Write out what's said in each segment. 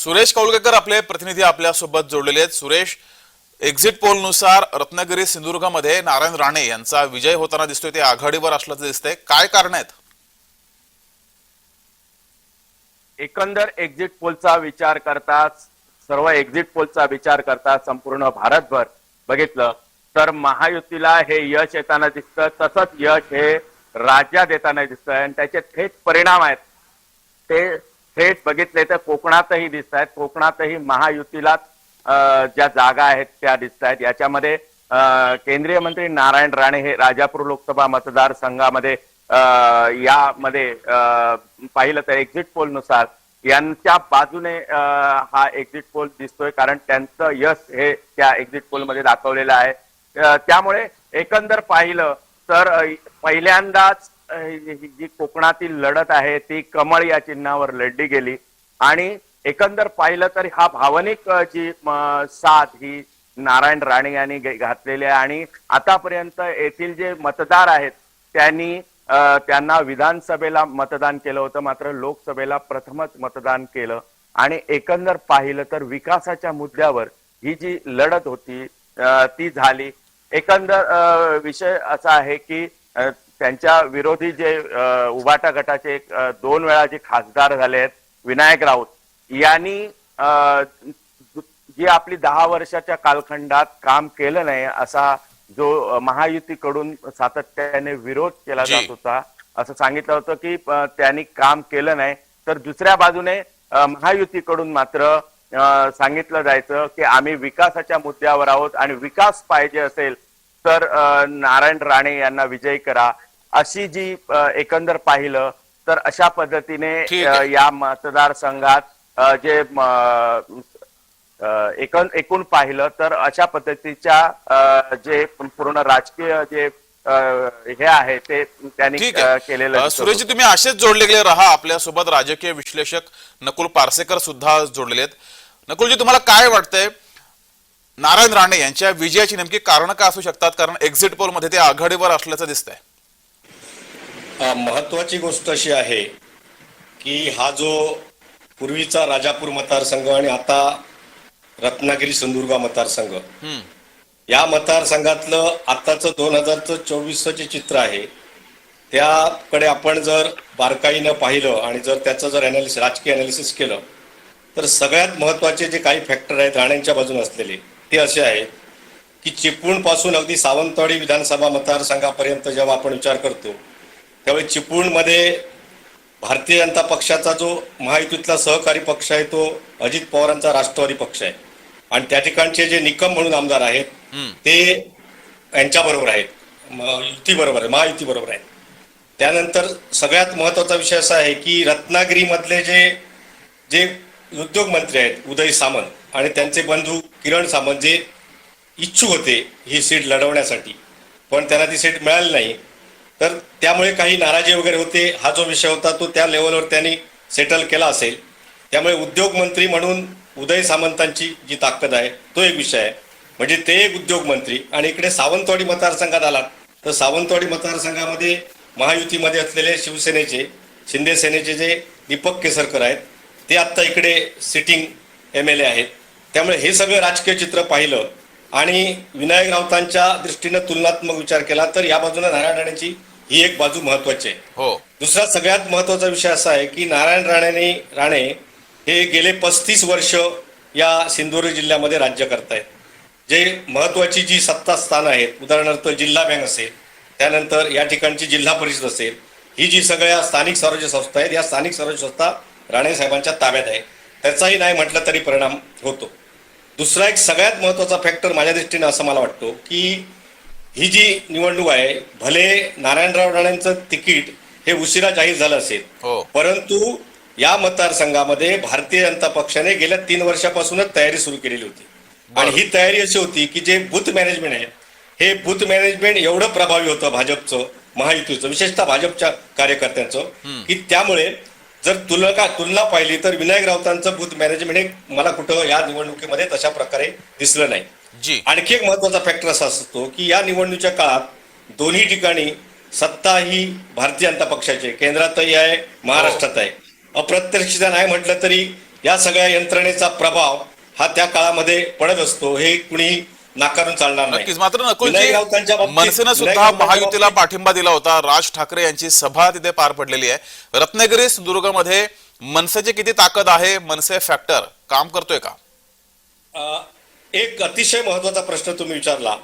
सुरेश कौलगेकर आपले प्रतिनिधी आपल्यासोबत जोडलेले आहेत. सुरेश एक्झिट पोलनुसार रत्नागिरी सिंधुदुर्गामध्ये नारायण राणे यांचा विजय होताना दिसतोय. ते आघाडीवर असल्याचं दिसतंय. काय कारण आहेत? एकंदर एक्झिट पोलचा विचार करता सर्व एक्झिट पोलचा विचार करता संपूर्ण भारतभर बघितलं तर महायुतीला हे यश येताना दिसतं तसंच यश हे राज्यात येताना दिसतं आणि त्याचे थेट परिणाम आहेत. ते थेट बघितले तर कोकणातही दिसत आहेत कोकणातही महायुतीला ज्या जागा आहेत त्या दिसत आहेत याच्यामध्ये केंद्रीय मंत्री नारायण राणे हे राजापूर लोकसभा मतदारसंघामध्ये यामध्ये अं, पाहिलं तर एक्झिट पोलनुसार यांच्या बाजूने हा एक्झिट पोल दिसतोय कारण त्यांचं यश हे त्या एक्झिट पोलमध्ये दाखवलेलं आहे. त्यामुळे एकंदर पाहिलं तर पहिल्यांदाच जी कोकणातील लढत आहे ती कमळ या चिन्हावर लढली गेली. आणि एकंदर पाहिलं तर हा भावनिक जी साथ ही नारायण राणे यांनी घातलेली आहे. आणि आतापर्यंत येथील जे मतदार आहेत त्यांनी त्यांना विधानसभेला मतदान केलं होतं. मात्र लोकसभेला प्रथमच मतदान केलं. आणि एकंदर पाहिलं तर विकासाच्या मुद्द्यावर ही जी लढत होती ती झाली. एकंदर विषय असा आहे की त्यांच्या विरोधी जे उभाटा गटाचे दोन वेळा जे खासदार झाले आहेत विनायक राऊत यांनी जी आपली दहा वर्षाच्या कालखंडात काम केलं नाही असा जो महायुतीकडून सातत्याने विरोध केला. जात होता असं सांगितलं होतं की त्यांनी काम केलं नाही तर दुसऱ्या बाजूने महायुतीकडून मात्र सांगितलं जायचं की आम्ही विकासाच्या मुद्द्यावर आहोत आणि विकास पाहिजे असेल तर नारायण राणे यांना विजयी करा अशी जी एकंदर पाहिलं तर अशा पद्धतीने. या मतदारसंघात जे एकूण एकूण पाहिलं तर अशा पद्धतीच्या जे पूर्ण राजकीय जे हे आहे ते त्यांनी केलेलं सुरेशजी. तुम्ही असेच जोडले गेले राहा आपल्यासोबत. राजकीय विश्लेषक नकुल पारसेकर सुद्धा जोडलेले आहेत. नकुलजी तुम्हाला काय वाटतंय? नारायण राणे यांच्या विजयाची नेमकी कारण काय असू शकतात? कारण एक्झिट पोलमध्ये ते आघाडीवर असल्याचं दिसतंय. अ, महत्वाची गोष्ट अशी आहे की हा जो पूर्वीचा राजापूर मतदारसंघ आणि आता रत्नागिरी सिंधुदुर्ग मतदारसंघ. या मतदारसंघातलं आताचं दोन हजारचं चोवीसचं जे चित्र आहे त्याकडे आपण जर बारकाईनं पाहिलं आणि जर त्याचं जर अनालिसिस राजकीय अनालिसिस केलं तर सगळ्यात महत्त्वाचे जे काही फॅक्टर आहेत राण्यांच्या बाजूने असलेले ते असे आहेत की चिपळूणपासून अगदी सावंतवाडी विधानसभा मतदारसंघापर्यंत जेव्हा आपण विचार करतो त्यावेळी चिपळूणमध्ये भारतीय जनता पक्षाचा जो महायुतीतला सहकारी पक्ष आहे तो अजित पवारांचा राष्ट्रवादी पक्ष आहे. आणि त्या ठिकाणचे जे निकम म्हणून आमदार आहेत. ते यांच्या बरोबर आहेत. युती बरोबर आहे महायुती बरोबर आहेत त्यानंतर सगळ्यात महत्त्वाचा विषय असा आहे की रत्नागिरीमधले जे जे उद्योग मंत्री आहेत उदय सामंत आणि त्यांचे बंधू किरण सामंत जे इच्छुक होते ही सीट लढवण्यासाठी. पण त्यांना ती सीट मिळाली नाही. तर त्यामुळे काही नाराजी वगैरे होते. हा जो विषय होता तो त्या लेवलवर त्यांनी सेटल केला असेल. त्यामुळे उद्योगमंत्री म्हणून उदय सामंतांची जी ताकद आहे तो एक विषय आहे. म्हणजे ते एक उद्योगमंत्री आणि इकडे सावंतवाडी मतदारसंघात आलात. तर सावंतवाडी मतदारसंघामध्ये महायुतीमध्ये असलेले शिवसेनेचे शिंदे सेनेचे जे दीपक केसरकर आहेत ते आत्ता इकडे सिटिंग एम एल ए आहेत. त्यामुळे हे सगळं राजकीय चित्र पाहिलं आणि विनायक राऊतांच्या दृष्टीनं तुलनात्मक विचार केला तर या बाजूने नारायण राणेची ही एक बाजू महत्वाची आहे. हो. दुसरा सगळ्यात महत्त्वाचा विषय असा आहे की नारायण राणेने राणे हे गेले पस्तीस वर्ष या सिंधुदुर्ग जिल्ह्यामध्ये राज्य करतायत. जे महत्वाची जी सत्ता स्थानं आहेत उदाहरणार्थ जिल्हा बँक असेल त्यानंतर या ठिकाणची जिल्हा परिषद असेल ही जी सगळ्या स्थानिक स्वराज्य संस्था आहेत या स्थानिक स्वराज्य संस्था राणे साहेबांच्या ताब्यात आहे. त्याचाही नाही म्हटलं तरी परिणाम होतो. दुसरा एक सगळ्यात महत्त्वाचा फॅक्टर माझ्या दृष्टीने असं मला वाटतो की ही जी निवडणूक आहे भले नारायणराव राणेंचं तिकीट हे उशिरा जाहीर झालं असेल हो. परंतु या मतदारसंघामध्ये भारतीय जनता पक्षाने गेल्या तीन वर्षापासूनच तयारी सुरू केलेली होती. आणि ही तयारी अशी होती की जे बूथ मॅनेजमेंट आहे हे बूथ मॅनेजमेंट एवढं प्रभावी होतं भाजपचं महायुतीचं विशेषतः भाजपच्या कार्यकर्त्यांचं की त्यामुळे जर तुलना तुलना पाहिली तर विनायक राऊतांचं बूथ मॅनेजमेंट हे मला कुठं या निवडणुकीमध्ये तशा प्रकारे दिसलं नाही. जी. आणखी एक महत्त्वाचा फॅक्टर असा असतो की या निवडणुकीच्या काळात दोन्ही ठिकाणी सत्ता ही भारतीय जनता पक्षाची. केंद्रातही आहे महाराष्ट्रात आहे. अप्रत्यक्षता नाही म्हटलं तरी या सगळ्या यंत्रणेचा प्रभाव हा त्या काळामध्ये पडत असतो. हे कुणी नाकारून चालणार नाही. नक्कीच. मात्र मनसेनं सुद्धा महायुतीला पाठिंबा दिला होता. राज ठाकरे यांची सभा तिथे पार पडलेली आहे. रत्नागिरी सिंधुदुर्गमध्ये मनसेची किती ताकद आहे? मनसे फॅक्टर काम करतोय का? एक अतिशय महत्त्वाचा प्रश्न तुम्ही विचारला.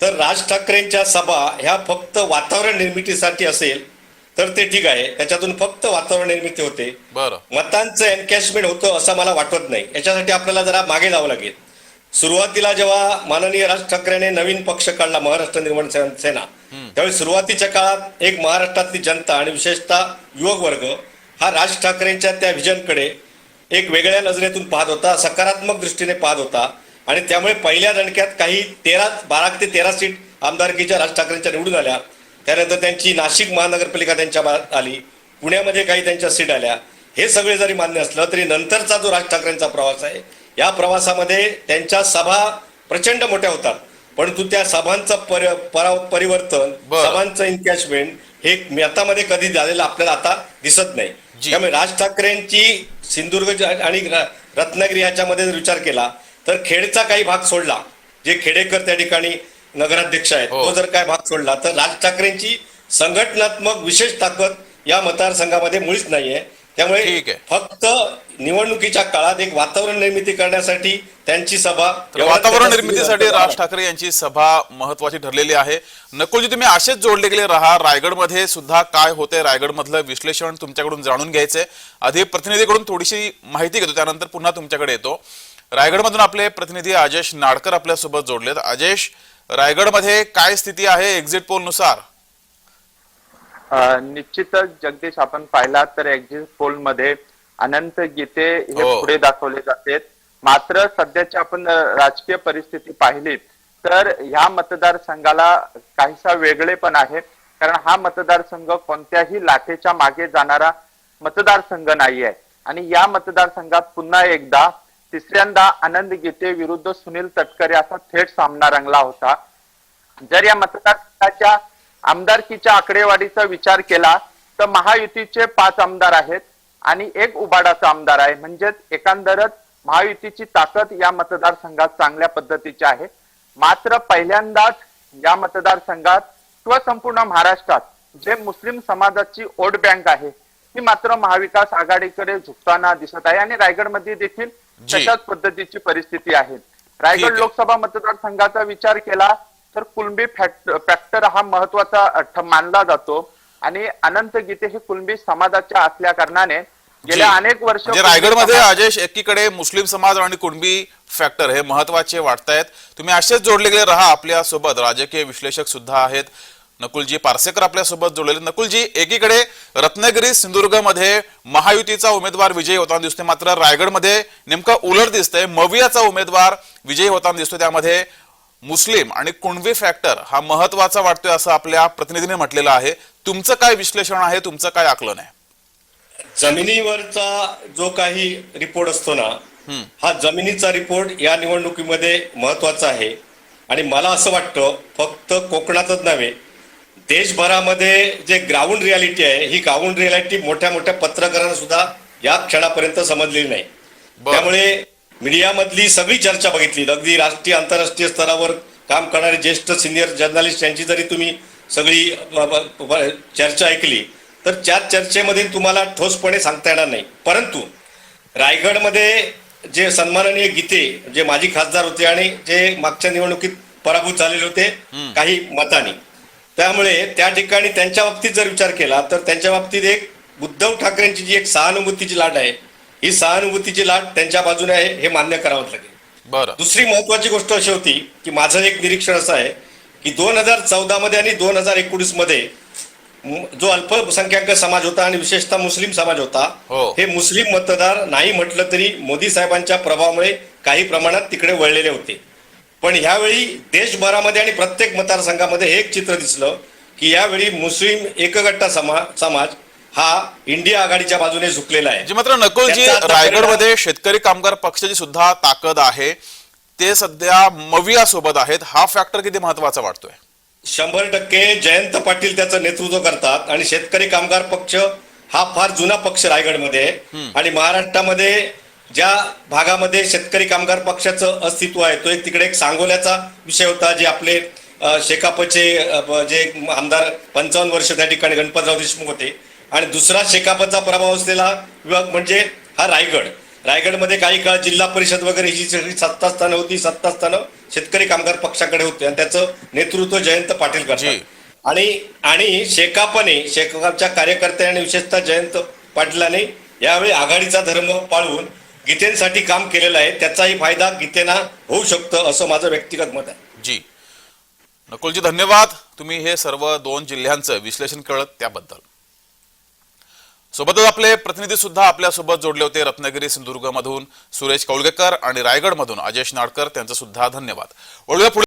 तर राज ठाकरेंच्या सभा ह्या फक्त वातावरण निर्मितीसाठी असेल तर ते ठीक आहे. त्याच्यातून फक्त वातावरण निर्मिती होते. मतांचं एनकॅशमेंट होतं असं मला वाटत नाही. याच्यासाठी आपल्याला जरा मागे जावं लागेल. सुरुवातीला जेव्हा माननीय राज ठाकरेने नवीन पक्ष काढला महाराष्ट्र निर्माण सेना त्यावेळी सुरुवातीच्या काळात एक महाराष्ट्रातली जनता आणि विशेषतः युवक वर्ग हा राज ठाकरेंच्या त्या व्हिजनकडे एक वेगळ्या नजरेतून पाहत होता सकारात्मक दृष्टीने पाहत होता. आणि त्यामुळे पहिल्या दणक्यात काही तेरा बारा ते तेरा सीट आमदारकीच्या राज ठाकरेंच्या निवडून आल्या. त्यानंतर त्यांची नाशिक महानगरपालिका त्यांच्या आली. पुण्यामध्ये काही त्यांच्या सीट आल्या. हे सगळे जरी मान्य असलं तरी नंतरचा जो राज ठाकरेंचा प्रवास आहे या प्रवासामध्ये त्यांच्या सभा प्रचंड मोठ्या होतात. परंतु त्या सभांचं पर, परा- परिवर्तन. सभांचं एनकॅशमेंट हे मतामध्ये कधी झालेलं आपल्याला आता दिसत नाही. त्यामुळे राज ठाकरेंची सिंधुदुर्ग आणि रत्नागिरी ह्याच्यामध्ये जर विचार केला. तर खेडचा काही भाग सोडला. जे खेडेकर त्या ठिकाणी नगराध्यक्ष आहेत हो. तो जर काय भाग सोडला तर राज ठाकरेंची संघटनात्मक विशेष ताकद या मतदारसंघामध्ये मुळीच नाहीये. त्यामुळे. फक्त निवडणुकीच्या काळात एक वातावरण निर्मिती करण्यासाठी त्यांची सभा वातावरण निर्मितीसाठी राज ठाकरे यांची सभा महत्वाची ठरलेली आहे. नकुलजी तुम्ही असेच जोडले गेले राहा. रायगडमध्ये सुद्धा काय होते रायगडमधलं विश्लेषण तुमच्याकडून जाणून घ्यायचंय. आधी प्रतिनिधीकडून थोडीशी माहिती घेतो त्यानंतर पुन्हा तुमच्याकडे येतो. रायगडमधून आपले प्रतिनिधी अजेश नाडकर आपल्यासोबत जोडलेत. अजेश रायगडमध्ये काय स्थिती आहे एक्झिट पोलनुसार? अ, निश्चितच जगदीश आपण पाहिला तर एक्झिट पोलमध्ये अनंत गीते हे हो. पुढे दाखवले जातात. मात्र सध्याची आपण राजकीय परिस्थिती पाहिली तर ह्या मतदारसंघाला काहीसा वेगळे पण आहे. कारण हा मतदारसंघ कोणत्याही लाटेच्या मागे जाणारा मतदारसंघ नाही आहे आणि या मतदारसंघात पुन्हा एकदा तिसऱ्यांदा आनंद गीते विरुद्ध सुनील तटकरे असा थेट सामना रंगला होता. जर या मतदारसंघाच्या आमदारकीच्या आकडेवारीचा विचार केला तर महायुतीचे पाच आमदार आहेत आणि एक उबाडाचा आमदार आहे. म्हणजेच एकंदरच महायुतीची ताकद या मतदारसंघात चांगल्या पद्धतीची आहे. मात्र पहिल्यांदाच या मतदारसंघात किंवा संपूर्ण महाराष्ट्रात जे मुस्लिम समाजाची वोट बँक आहे ती मात्र महाविकास आघाडीकडे झुकताना दिसत आहे. आणि रायगडमध्ये देखील तशाच पद्धतीची परिस्थिती आहे. रायगड. लोकसभा मतदारसंघाचा विचार केला तर कुलबी फॅक्ट- फॅक्टर हा महत्त्वाचा मानला जातो. आणि अनंत गीते हे कुलबी समाजाच्या असल्या कारणाने गेल्या. अनेक वर्ष म्हणजे रायगडमध्ये अजेश एकीकडे मुस्लिम समाज आणि कुणबी फॅक्टर हे महत्त्वाचे वाटतायत. तुम्ही असेच जोडले गेले राहा आपल्यासोबत राजकीय विश्लेषक सुद्धा आहेत. नकुलजी पारसेकर आपल्यासोबत जोडलेले. नकुलजी एकीकडे रत्नागिरी सिंधुदुर्गमध्ये महायुतीचा उमेदवार विजयी होताना दिसतोय. मात्र रायगडमध्ये नेमका उलट दिसतंय. मवियाचा उमेदवार विजयी होताना दिसतोय. त्यामध्ये मुस्लिम आणि कुणबी फॅक्टर हा महत्त्वाचा वाटतोय असं आपल्या प्रतिनिधीने म्हटलेलं आहे. तुमचं काय विश्लेषण आहे? तुमचं काय आकलन आहे? जमिनीवरचा जो काही रिपोर्ट असतो ना हा जमिनीचा रिपोर्ट या निवडणुकीमध्ये महत्त्वाचा आहे. आणि मला असं वाटतं फक्त कोकणातच नव्हे देशभरामध्ये जे ग्राउंड रियालिटी आहे ही ग्राउंड रियालिटी मोठ्या मोठ्या पत्रकारांना सुद्धा या क्षणापर्यंत समजलेली नाही. त्यामुळे मीडियामधली सगळी चर्चा बघितली. अगदी राष्ट्रीय आंतरराष्ट्रीय स्तरावर काम करणारे ज्येष्ठ सिनियर जर्नलिस्ट यांची जरी तुम्ही सगळी चर्चा ऐकली तर त्या चर्चेमध्ये तुम्हाला ठोसपणे सांगता येणार नाही. परंतु रायगडमध्ये जे सन्माननीय गीते जे माजी खासदार होते आणि जे मागच्या निवडणुकीत पराभूत झालेले होते काही मतांनी. त्यामुळे त्या ठिकाणी त्यांच्या बाबतीत जर विचार केला तर त्यांच्या बाबतीत एक उद्धव ठाकरेंची जी एक सहानुभूतीची लाट आहे ही सहानुभूतीची लाट त्यांच्या बाजूने आहे हे मान्य करावंच लागेल. बरं. दुसरी महत्वाची गोष्ट अशी होती की माझं एक निरीक्षण असं आहे की दोन हजार चौदा मध्ये आणि दोन हजार एकोणीसमध्ये जो अल्पसंख्याक समाज होता आणि विशेषतः मुस्लिम समाज होता हो. हे मुस्लिम मतदार नाही म्हटलं तरी मोदी साहेबांच्या प्रभावामुळे काही प्रमाणात तिकडे वळलेले होते. पण ह्यावेळी देशभरामध्ये आणि प्रत्येक मतदारसंघामध्ये एक चित्र दिसलं की यावेळी मुस्लिम एकगट्टा समा समाज हा इंडिया आघाडीच्या बाजूने झुकलेला आहे. मात्र नकुलजी रायगडमध्ये शेतकरी कामगार पक्षाची सुद्धा ताकद आहे. ते सध्या मविया सोबत आहेत. हा फॅक्टर किती महत्त्वाचा वाटतोय? शंभर टक्के जयंत पाटील त्याचं नेतृत्व करतात आणि शेतकरी कामगार पक्ष हा फार जुना पक्ष रायगडमध्ये. आणि महाराष्ट्रामध्ये ज्या भागामध्ये शेतकरी कामगार पक्षाचं अस्तित्व आहे तो एक तिकडे एक सांगोल्याचा विषय होता जे आपले शेकापचे जे आमदार पंचावन्न वर्ष त्या ठिकाणी गणपतराव देशमुख होते. आणि दुसरा शेकापचा प्रभाव असलेला विभाग म्हणजे हा रायगड. रायगडमध्ये काही काळ जिल्हा परिषद वगैरे ही सगळी सत्ता स्थानं होती सत्ता स्थानं शेतकरी कामगार पक्षाकडे होते आणि त्याचं नेतृत्व जयंत पाटील जी. करतात आणि आणि शेकापने शेकापच्या कार्यकर्त्यांनी विशेषतः जयंत पाटलाने यावेळी आघाडीचा धर्म पाळून गीतेंसाठी काम केलेलं आहे त्याचाही फायदा गीतेना होऊ शकतो असं माझं व्यक्तिगत मत आहे. जी. नकुलजी धन्यवाद. तुम्ही हे सर्व दोन जिल्ह्यांचं विश्लेषण कळत त्याबद्दल. सोबतच आपले प्रतिनिधी सुद्धा आपल्यासोबत जोडले होते रत्नागिरी सिंधुदुर्ग मधून सुरेश कौळगेकर आणि रायगड मधून अजेश नाडकर त्यांचं सुद्धा धन्यवाद. वळूया पुढे.